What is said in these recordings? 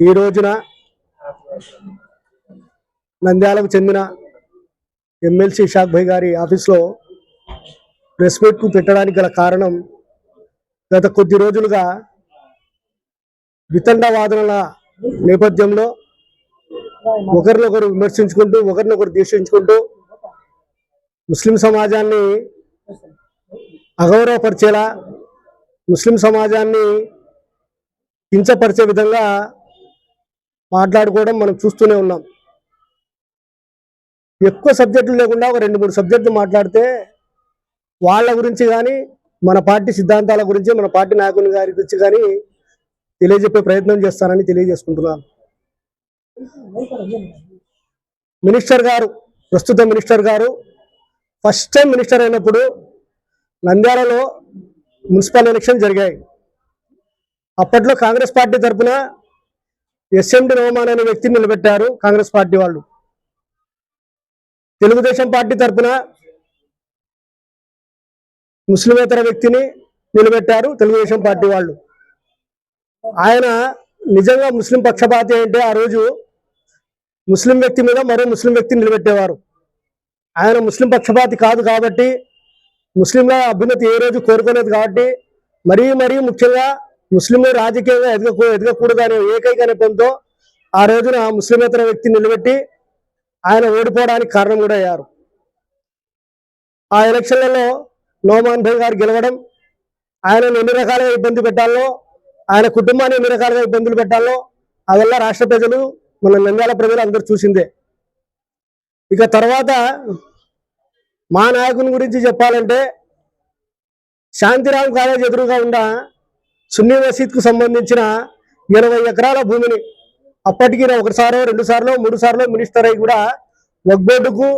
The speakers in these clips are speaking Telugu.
ఈ రోజున నంద్యాలకు చెందిన ఎమ్మెల్సీ షాక్ భాయ్ గారి ఆఫీస్లో ప్రెస్ మీట్కు పెట్టడానికి గల కారణం గత కొద్ది రోజులుగా వితండవాదనల నేపథ్యంలో ఒకరినొకరు విమర్శించుకుంటూ ఒకరినొకరు దూషించుకుంటూ ముస్లిం సమాజాన్ని అగౌరవపరిచేలా ముస్లిం సమాజాన్ని కించపరిచే విధంగా మాట్లాడుకోవడం మనం చూస్తూనే ఉన్నాం. ఎక్కువ సబ్జెక్టులు లేకుండా ఒక రెండు మూడు సబ్జెక్టులు మాట్లాడితే వాళ్ళ గురించి కానీ మన పార్టీ సిద్ధాంతాల గురించి మన పార్టీ నాయకుని గారి గురించి కానీ తెలియజెప్పే ప్రయత్నం చేస్తానని తెలియజేసుకుంటున్నాను. మినిస్టర్ గారు ప్రస్తుత మినిస్టర్ గారు ఫస్ట్ టైం మినిస్టర్ అయినప్పుడు నంద్యాలలో మున్సిపల్ ఎలక్షన్ జరిగాయి. అప్పట్లో కాంగ్రెస్ పార్టీ తరఫున ఎస్ఎండి రోమాన్ అనే వ్యక్తిని నిలబెట్టారు కాంగ్రెస్ పార్టీ వాళ్ళు. తెలుగుదేశం పార్టీ తరఫున ముస్లిమేతర వ్యక్తిని నిలబెట్టారు తెలుగుదేశం పార్టీ వాళ్ళు. ఆయన నిజంగా ముస్లిం పక్షపాతి అంటే ఆ రోజు ముస్లిం వ్యక్తి మీద మరో ముస్లిం వ్యక్తిని నిలబెట్టేవారు. ఆయన ముస్లిం పక్షపాతి కాదు కాబట్టి ముస్లింల అభ్యున్నతి ఏ రోజు కోరుకోలేదు కాబట్టి మరీ మరీ ముఖ్యంగా ముస్లింలు రాజకీయంగా ఎదగకూ ఎదగకూడదు అనే ఏకైక నెపంతో ఆ రోజున ముస్లిమేతర వ్యక్తిని నిలబెట్టి ఆయన ఓడిపోవడానికి కారణం కూడా అయ్యారు. ఆ ఎలక్షన్లలో నోమాన్ భాయ్ గారు గెలవడం ఆయనను ఎన్ని రకాలుగా ఇబ్బంది పెట్టాలో ఆయన కుటుంబాన్ని ఎన్ని రకాలుగా ఇబ్బందులు పెట్టాలో అవల్ల రాష్ట్ర ప్రజలు మన నంద్యాల ప్రజలు అందరూ చూసిందే. ఇక తర్వాత మా నాయకుని గురించి చెప్పాలంటే శాంతిరామ్ కాలేజ్ ఎదురుగా ఉన్న సున్నీ మసీద్కు సంబంధించిన ఇరవై ఎకరాల భూమిని అప్పటికి నా ఒకసారో రెండు సార్లు మూడు సార్లు మినిస్టర్ అయి కూడా వగ్బోర్డుకు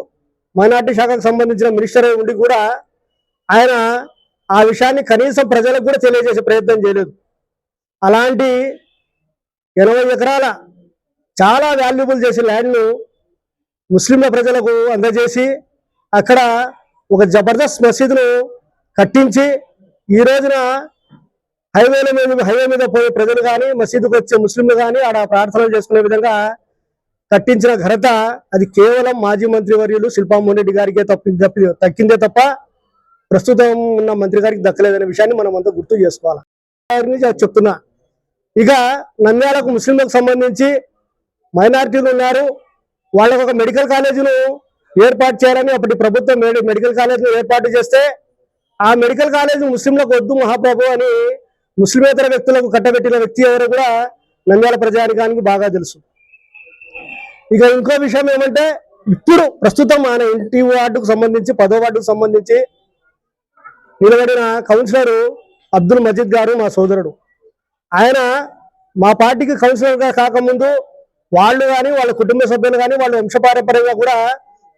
మైనార్టీ శాఖకు సంబంధించిన మినిస్టర్ అయి ఉండి కూడా ఆయన ఆ విషయాన్ని కనీసం ప్రజలకు కూడా తెలియజేసే ప్రయత్నం చేయలేదు. అలాంటి ఇరవై ఎకరాల చాలా వాల్యుబుల్ చేసే ల్యాండ్ను ముస్లింల ప్రజలకు అందజేసి అక్కడ ఒక జబర్దస్త్ మసీదును కట్టించి ఈ రోజున హైవేల మీద హైవే మీద పోయే ప్రజలు కానీ మసీదుకు వచ్చే ముస్లింలు కానీ ఆడ ప్రార్థనలు చేసుకునే విధంగా కట్టించిన ఘనత అది కేవలం మాజీ మంత్రి వర్యులు శిల్పామోహన్ రెడ్డి గారికే తప్పి తప్పి తప్ప ప్రస్తుతం ఉన్న మంత్రి గారికి దక్కలేదనే విషయాన్ని మనం అంతా గుర్తు చేసుకోవాలి. చెప్తున్నా. ఇక నంద్యాలకు ముస్లింలకు సంబంధించి మైనారిటీలు ఉన్నారు. వాళ్ళకు ఒక మెడికల్ కాలేజీను ఏర్పాటు చేయాలని అప్పటి ప్రభుత్వం మెడికల్ కాలేజీని ఏర్పాటు చేస్తే ఆ మెడికల్ కాలేజీ ముస్లింలకు వద్దు మహాప్రభు అని ముస్లిమేతర వ్యక్తులకు కట్టబెట్టిన వ్యక్తి ఎవరు కూడా నంద్యాల ప్రజానికానికి బాగా తెలుసు. ఇక ఇంకో విషయం ఏమంటే ఇప్పుడు ప్రస్తుతం ఆయన ఇంటి వార్డుకు సంబంధించి పదో వార్డుకు సంబంధించి నిలబడిన కౌన్సిలర్ అబ్దుల్ మజీద్ గారు మా సోదరుడు. ఆయన మా పార్టీకి కౌన్సిలర్గా కాకముందు వాళ్ళు కానీ వాళ్ళ కుటుంబ సభ్యులు కానీ వాళ్ళ వంశపారపర్యంగా కూడా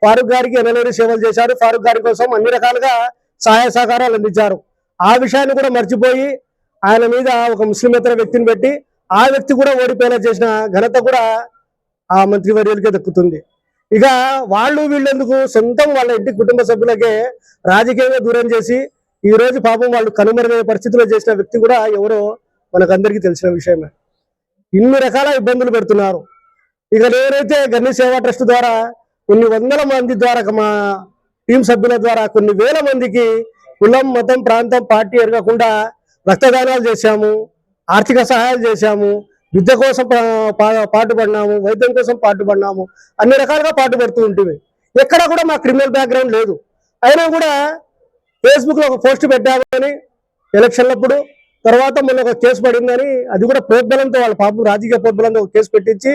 ఫారూక్ గారికి ఎనలేని సేవలు చేశారు. ఫారూక్ గారి కోసం అన్ని రకాలుగా సహాయ సహకారాలు అందించారు. ఆ విషయాన్ని కూడా మర్చిపోయి ఆయన మీద ఒక ముస్లిమేతర వ్యక్తిని పెట్టి ఆ వ్యక్తి కూడా ఓడిపోయేలా చేసిన ఘనత కూడా ఆ మంత్రివర్యులకే దక్కుతుంది. ఇక వాళ్ళు వీళ్ళెందుకు? సొంతం వాళ్ళ ఇంటి కుటుంబ సభ్యులకే రాజకీయంగా దూరం చేసి ఈ రోజు పాపం వాళ్ళు కనుమరుగైన పరిస్థితిలో చేసిన వ్యక్తి కూడా ఎవరో మనకందరికీ తెలిసిన విషయమే. ఇన్ని రకాల ఇబ్బందులు పెడుతున్నారు. ఇక నేనైతే గన్ని సేవా ట్రస్ట్ ద్వారా కొన్ని వందల మంది ద్వారా మా టీం సభ్యుల ద్వారా కొన్ని వేల మందికి కులం మతం ప్రాంతం పార్టీ ఎరగకుండా రక్తదానాలు చేశాము ఆర్థిక సహాయాలు చేశాము విద్య కోసం పా- పా- పాటుపడినాము వైద్యం కోసం పాటుపడినాము అన్ని రకాలుగా పాటుపడుతూ ఉంటుంది ఎక్కడ కూడా మా క్రిమినల్ బ్యాక్గ్రౌండ్ లేదు. అయినా కూడా ఫేస్బుక్లో ఒక పోస్ట్ పెట్టామని ఎలక్షన్లప్పుడు తర్వాత మొన్న ఒక కేసు పడిందని అది కూడా ప్రోద్బలంతో వాళ్ళ పాపం రాజకీయ ప్రోద్బలంతో ఒక కేసు పెట్టించి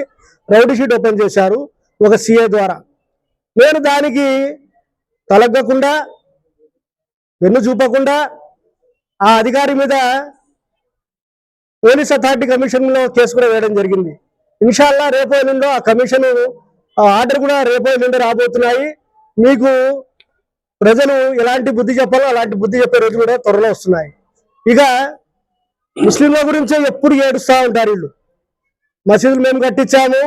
రౌడీ షీట్ ఓపెన్ చేశారు ఒక సీఏ ద్వారా. నేను దానికి తలగ్గకుండా వెన్ను చూపకుండా ఆ అధికారి మీద పోలీస్ అథారిటీ కమిషన్లో కేసు కూడా వేయడం జరిగింది. ఇన్షాల్లా రేపు ఎల్లుండో ఆ కమిషన్ ఆర్డర్ కూడా రేపు ఎల్లుండో రాబోతున్నాయి. మీకు ప్రజలు ఎలాంటి బుద్ధి చెప్పాలో అలాంటి బుద్ధి చెప్పే రోజు కూడా త్వరలో వస్తున్నాయి. ఇక ముస్లింల గురించే ఎప్పుడు ఏడుస్తూ ఉంటారు వీళ్ళు. మసీదులు మేము కట్టించాము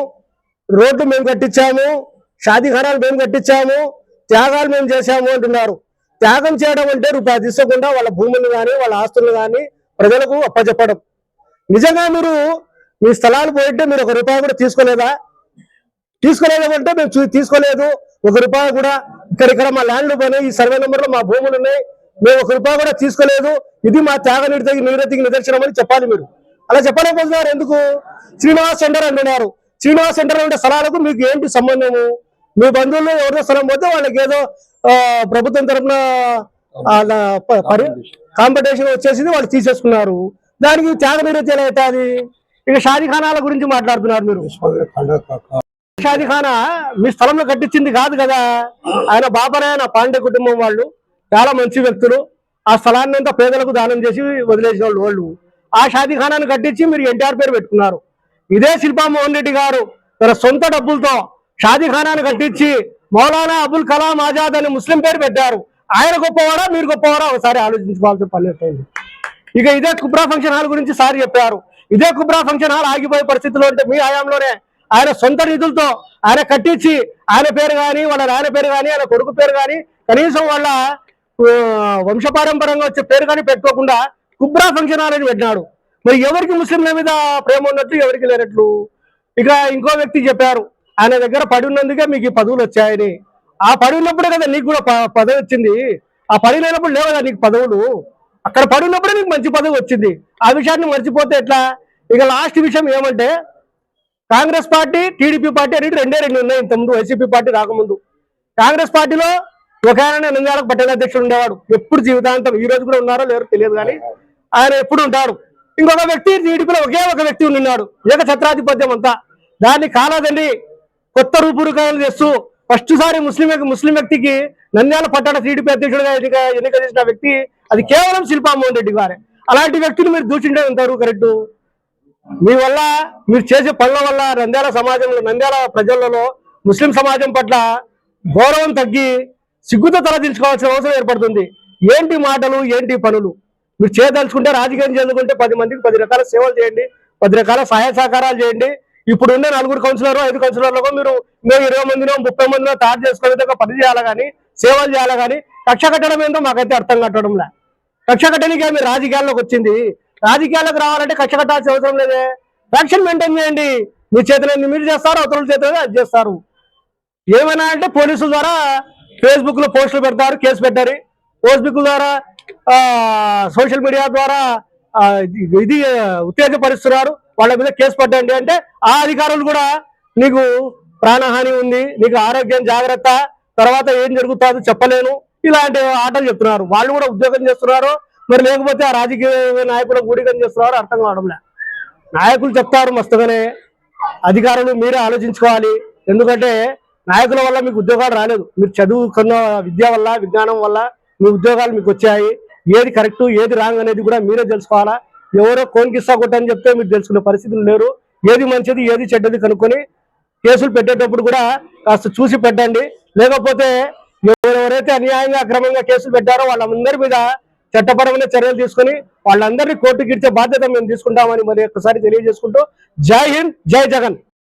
రోడ్లు మేము కట్టించాము షాదీఖానాలు మేము కట్టించాము త్యాగాలు మేము చేశాము అంటున్నారు. త్యాగం చేయడం అంటే రూపాయి తీసుకోకుండా వాళ్ళ భూములు కానీ వాళ్ళ ఆస్తులు కానీ ప్రజలకు అప్పచెప్పడం నిజంగా మీరు మీ స్థలాలు పోయింటే మీరు ఒక రూపాయి కూడా తీసుకోలేదా? తీసుకోలేదంటే మేము చూ- తీసుకోలేదు. ఒక రూపాయి కూడా ఇక్కడ ఇక్కడ మా ల్యాండ్లు పోయినాయి ఈ సర్వే నెంబర్లో మా భూములు ఉన్నాయి. మేము ఒక రూపాయి కూడా తీసుకోలేదు. ఇది మా త్యాగ నిరతికి నిరతికి నిదర్శనం అని చెప్పాలి మీరు. అలా చెప్పలేకపోతున్నారు ఎందుకు? శ్రీనివాస్ సెంటర్ అంటున్నారు. శ్రీనివాస్ సెంటర్ ఉండే స్థలాలకు మీకు ఏంటి సంబంధము? మీ బంధువులు ఎవరిదో స్థలం పోతే వాళ్ళకి ఏదో ప్రభుత్వం తరఫున కాంపిటీషన్ వచ్చేసింది వాళ్ళు తీసేసుకున్నారు. దానికి త్యాగ మీరు ఎలా ఇక షాదీఖానాల గురించి మాట్లాడుతున్నారు మీరు. షాదీఖానా మీ స్థలంలో కట్టించింది కాదు కదా? ఆయన బాబరాయన పాండే కుటుంబం వాళ్ళు. చాలా మంచి వ్యక్తులు. ఆ స్థలాన్ని అంతా పేదలకు దానం చేసి వదిలేసిన వాళ్ళు వాళ్ళు. ఆ షాదీఖానాన్ని కట్టించి మీరు ఎన్టీఆర్ పేరు పెట్టుకున్నారు. ఇదే శిల్పా మోహన్ రెడ్డి గారు తన సొంత డబ్బులతో షాదీఖానాన్ని కట్టించి మౌలానా అబుల్ కలాం ఆజాద్ అని ముస్లిం పేరు పెట్టారు. ఆయన గొప్పవాడా మీరు గొప్పవాడా? ఒకసారి ఆలోచించుకోవాల్సిన పని అవుతుంది ఇక ఇదే కుబ్రా ఫంక్షన్ హాల్ గురించి సార్ చెప్పారు. ఇదే కుబ్రా ఫంక్షన్ హాల్ ఆగిపోయే పరిస్థితిలో ఉంటే మీ హయాంలోనే ఆయన సొంత నిధులతో ఆయన కట్టించి ఆయన పేరు కానీ వాళ్ళ నాయన పేరు కానీ ఆయన కొడుకు పేరు కానీ కనీసం వాళ్ళ వంశపారంపరంగా వచ్చే పేరు కానీ పెట్టుకోకుండా కుబ్రా ఫంక్షన్ హాల్ అని పెట్టినాడు. మరి ఎవరికి ముస్లింల మీద ప్రేమ ఉన్నట్లు ఎవరికి లేనట్లు? ఇక ఇంకో వ్యక్తి చెప్పారు. ఆయన దగ్గర పడి ఉన్నందుకే మీకు ఈ పదవులు వచ్చాయని. ఆ పడి ఉన్నప్పుడే కదా నీకు కూడా ప- పదవి వచ్చింది. ఆ పడి లేనప్పుడు లేవు నీకు పదవులు? అక్కడ పడి ఉన్నప్పుడే నీకు మంచి పదవి వచ్చింది. ఆ విషయాన్ని మర్చిపోతే ఎట్లా? ఇక లాస్ట్ విషయం ఏమంటే కాంగ్రెస్ పార్టీ టీడీపీ పార్టీ అనేది రెండే రెండు ఉన్నాయి ఇంతకుముందు. వైసీపీ పార్టీ రాకముందు. కాంగ్రెస్ పార్టీలో ఒక ఆయన నంద్యాలకు పట్టణ అధ్యక్షుడు ఉండేవాడు. ఎప్పుడు జీవితాంతం ఈ రోజు కూడా ఉన్నారో లేరో తెలియదు కానీ ఆయన ఎప్పుడు ఉంటాడు. ఇంకొక వ్యక్తి టీడీపీలో ఒకే ఒక వ్యక్తి ఉన్నాడు. ఏక ఛత్రాధిపత్యం అంతా. దాన్ని కాలదండి. కొత్త రూపురేఖలు చేస్తూ ఫస్ట్ సారి ముస్లిం ముస్లిం వ్యక్తికి నంద్యాల పట్టణ టీడీపీ అధ్యక్షుడిగా ఎన్నిక ఎన్నిక చేసిన వ్యక్తి అది కేవలం శిల్పామోహన్ రెడ్డి గారే. అలాంటి వ్యక్తులు మీరు దూషించడం ఉంటారు కరెక్ట్ మీ వల్ల మీరు చేసే పనుల వల్ల నంద్యాల సమాజంలో నంద్యాల ప్రజలలో ముస్లిం సమాజం పట్ల గౌరవం తగ్గి సిగ్గుతో తలదించుకోవాల్సిన అవసరం ఏర్పడుతుంది. ఏంటి మాటలు ఏంటి పనులు? మీరు చేయదలుచుకుంటే రాజకీయం చేసుకుంటే పది మందికి పది రకాల సేవలు చేయండి పది రకాల సహాయ సహకారాలు చేయండి ఇప్పుడు ఉండే నలుగురు కౌన్సిలర్ ఐదు కౌన్సిలర్లకు మీరు మేము ఇరవై మందినో ముప్పై మందినో తయారు చేసుకునే విధంగా పని చేయాలి కానీ సేవలు చేయాలి కానీ కక్ష కట్టడం ఏంటో మాకైతే అర్థం కట్టడంలే కక్ష కట్టడానికి మీరు రాజకీయాల్లోకి వచ్చింది? రాజకీయాల్లోకి రావాలంటే కక్ష కట్టాల్సిన అవసరం లేదే. ఫ్యాక్షన్ మెయింటైన్ చేయండి. మీ చేతిలో మీరు చేస్తారు అవతల చేతులు అది చేస్తారు. ఏమైనా అంటే పోలీసుల ద్వారా ఫేస్బుక్లో పోస్టులు పెడతారు కేసు పెట్టారు. ఫేస్బుక్ ద్వారా సోషల్ మీడియా ద్వారా ఇది- ఇది ఉత్తేజపరుస్తున్నారు. వాళ్ళ మీద కేసు పడ్డండి అంటే ఆ అధికారులు కూడా నీకు ప్రాణహాని ఉంది నీకు ఆరోగ్యం జాగ్రత్త తర్వాత ఏం జరుగుతుందో చెప్పలేను. ఇలాంటి ఆటలు చెప్తున్నారు. వాళ్ళు కూడా ఉద్యోగం చేస్తున్నారు. మరి లేకపోతే ఆ రాజకీయ నాయకులకు గుడికం చేస్తున్నారు అర్థం కావడంలే నాయకులు చెప్తారు మస్తుగానే. అధికారులు మీరే ఆలోచించుకోవాలి. ఎందుకంటే నాయకుల వల్ల మీకు ఉద్యోగాలు రాలేదు. మీరు చదువుకున్న విద్య వల్ల విజ్ఞానం వల్ల మీ ఉద్యోగాలు మీకు వచ్చాయి. ఏది కరెక్ట్ ఏది రాంగ్ అనేది కూడా మీరే తెలుసుకోవాలా? ఎవరో కోన్కిస్తా కొట్టని చెప్తే మీరు తెలుసుకునే పరిస్థితులు లేరు. ఏది మంచిది ఏది చెడ్డది కనుక్కొని కేసులు పెట్టేటప్పుడు కూడా కాస్త చూసి పెట్టండి. లేకపోతే ఎవరెవరైతే అన్యాయంగా అక్రమంగా కేసులు పెట్టారో వాళ్ళందరి మీద చట్టపరమైన చర్యలు తీసుకొని వాళ్ళందరినీ కోర్టుకి ఇచ్చే బాధ్యత మేము తీసుకుంటామని మరి ఒక్కసారి తెలియజేసుకుంటూ జై హింద్ జై జగన్.